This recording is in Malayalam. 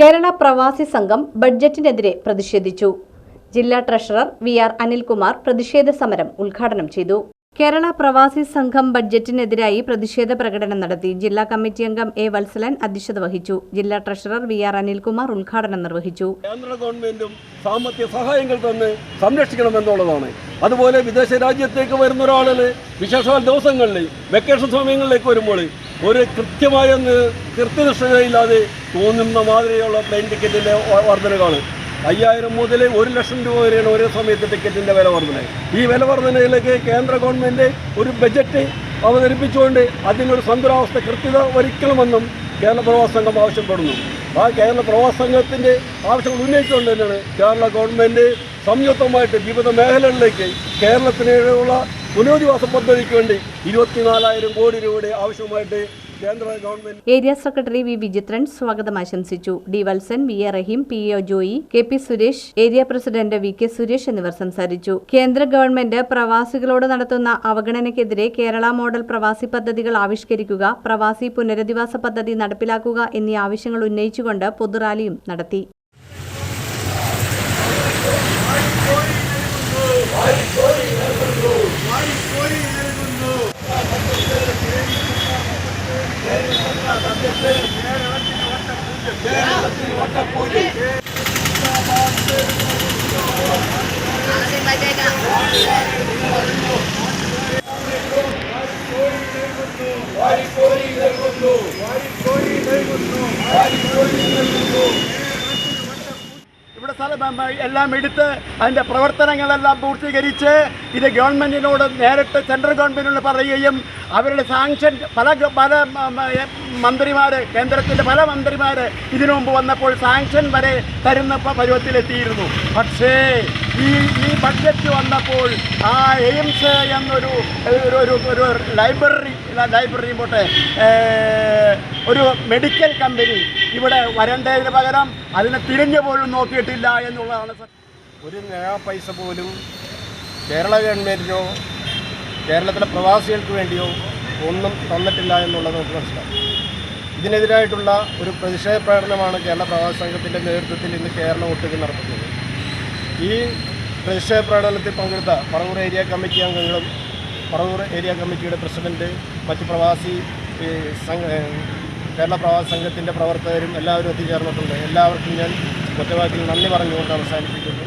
കേരള പ്രവാസി സംഘം ബഡ്ജറ്റിനെതിരെ പ്രതിഷേധിച്ചു. ജില്ലാ ട്രഷറർ വി ആർ അനിൽകുമാർ പ്രതിഷേധ സമരം ഉദ്ഘാടനം ചെയ്തു. കേരള പ്രവാസി സംഘം ബഡ്ജറ്റിനെതിരായി പ്രതിഷേധ പ്രകടനം നടത്തി ജില്ലാ കമ്മിറ്റി അംഗം എ വത്സലൻ അധ്യക്ഷത വഹിച്ചു. ജില്ലാ ട്രഷറർ വി ആർ അനിൽകുമാർ ഉദ്ഘാടനം നിർവഹിച്ചു. കേന്ദ്ര ഗവൺമെന്റും സാമ്പത്തിക സഹായങ്ങൾ തന്നെ സംരക്ഷിക്കണം എന്നുള്ളതാണ് അതുപോലെ വിദേശ രാജ്യത്തേക്ക് വരുന്ന ഒരാളിന് വിശേഷ ദിവസങ്ങളിൽ വെക്കേഷൻ സമയങ്ങളിലേക്ക് വരുമ്പോൾ ഒരു കൃത്യമായ കൃത്യനിഷ്ഠതയില്ലാതെ തോന്നുന്ന മാതിരിയുള്ള പ്ലെയിൻ ടിക്കറ്റിന്റെ വർധനകളാണ് അയ്യായിരം മുതൽ ഒരു ലക്ഷം രൂപ വരെയാണ് ഒരേ സമയത്ത് ടിക്കറ്റിന്റെ വില വർധന. ഈ വില വർധനയിലേക്ക് കേന്ദ്ര ഗവൺമെന്റ് ഒരു ബജറ്റ് അവതരിപ്പിച്ചുകൊണ്ട് അതിനൊരു സന്തുലാവസ്ഥ കൃത്യത ഒരുക്കണമെന്നും കേരള പ്രവാസ സംഘം ആവശ്യപ്പെടുന്നു. ആ കേരള പ്രവാസ സംഘത്തിന്റെ ആവശ്യങ്ങൾ ഉന്നയിച്ചുകൊണ്ട് തന്നെയാണ് കേരള ഗവൺമെന്റ് സംയുക്തമായിട്ട് വിവിധ മേഖലകളിലേക്ക് കേരളത്തിനുള്ള പുനരധിവാസ പദ്ധതിക്ക് വേണ്ടി ഇരുപത്തിനാലായിരം കോടി രൂപയുടെ ആവശ്യമായിട്ട് കേന്ദ്ര government area secretary V Vichithran സ്വാഗതം ആശംസിച്ചു. D Valsan V A Raheem P O Joy K P Suresh area president V K Suresh എന്നിവർ സംസാരിച്ചു. കേന്ദ്ര ഗവൺമെന്റ് പ്രവാസികളോട് നടത്തുന്ന അവഗണനയ്ക്കെതിരെ കേരള മോഡൽ പ്രവാസി പദ്ധതികൾ ആവിഷ്കരിക്കുക പ്രവാസി പുനരധിവാസ പദ്ധതി നടപ്പിലാക്കുക എന്നീ ആവശ്യങ്ങൾ ഉന്നയിച്ചുകൊണ്ട് പൊതുറാലിയും നടത്തി. Você vai pegar. Vai, corrida, vai corrida. Vai, corrida, corrida. എല്ലാം എടുത്ത് അതിന്റെ പ്രവർത്തനങ്ങളെല്ലാം പൂർത്തീകരിച്ച് ഇത് ഗവൺമെന്റിനോട് നേരിട്ട് സെൻട്രൽ ഗവൺമെന്റിനോട് പറയുകയും അവരുടെ സാങ്ഷൻ പല പല മന്ത്രിമാർ കേന്ദ്രത്തിന്റെ പല മന്ത്രിമാർ ഇതിനു മുമ്പ് വന്നപ്പോൾ സാങ്ഷൻ വരെ തരുന്ന പരുവത്തിലെത്തിയിരുന്നു. പക്ഷേ ഈ ഈ ബഡ്ജറ്റ് വന്നപ്പോൾ ആ എയിംസ് എന്നൊരു ഒരു ഒരു ലൈബ്രറി ലൈബ്രറി പോട്ടെ ഒരു മെഡിക്കൽ കമ്പനി ഇവിടെ വരേണ്ടതിന് പകരം അതിനെ തിരിഞ്ഞു പോലും നോക്കിയിട്ടില്ല എന്നുള്ളതാണ് ഒരു നയാ പൈസ പോലും കേരള ഗവൺമെന്റിനോ കേരളത്തിലെ പ്രവാസികൾക്ക് വേണ്ടിയോ ഒന്നും തന്നിട്ടില്ല എന്നുള്ളത് നമുക്ക് മനസ്സിലാക്കാം. ഇതിനെതിരായിട്ടുള്ള ഒരു പ്രതിഷേധ പ്രകടനമാണ് കേരള പ്രവാസി സംഘത്തിന്റെ നേതൃത്വത്തിൽ ഇന്ന് കേരളം ഒട്ടുകൾ നടത്തുന്നത്. ഈ പ്രതിഷേധ പ്രകടനത്തിൽ പങ്കെടുത്ത പറവൂർ ഏരിയ കമ്മിറ്റി അംഗങ്ങളും പറവൂർ ഏരിയ കമ്മിറ്റിയുടെ പ്രസിഡന്റ് മറ്റ് പ്രവാസി സംഘ കേരള പ്രവാസി സംഘത്തിന്റെ പ്രവർത്തകരും എല്ലാവരും എത്തിച്ചേർന്നിട്ടുണ്ട്. എല്ലാവർക്കും ഞാൻ ഒറ്റവാക്കിൽ നന്ദി പറഞ്ഞുകൊണ്ട് അവസാനിപ്പിക്കുന്നു.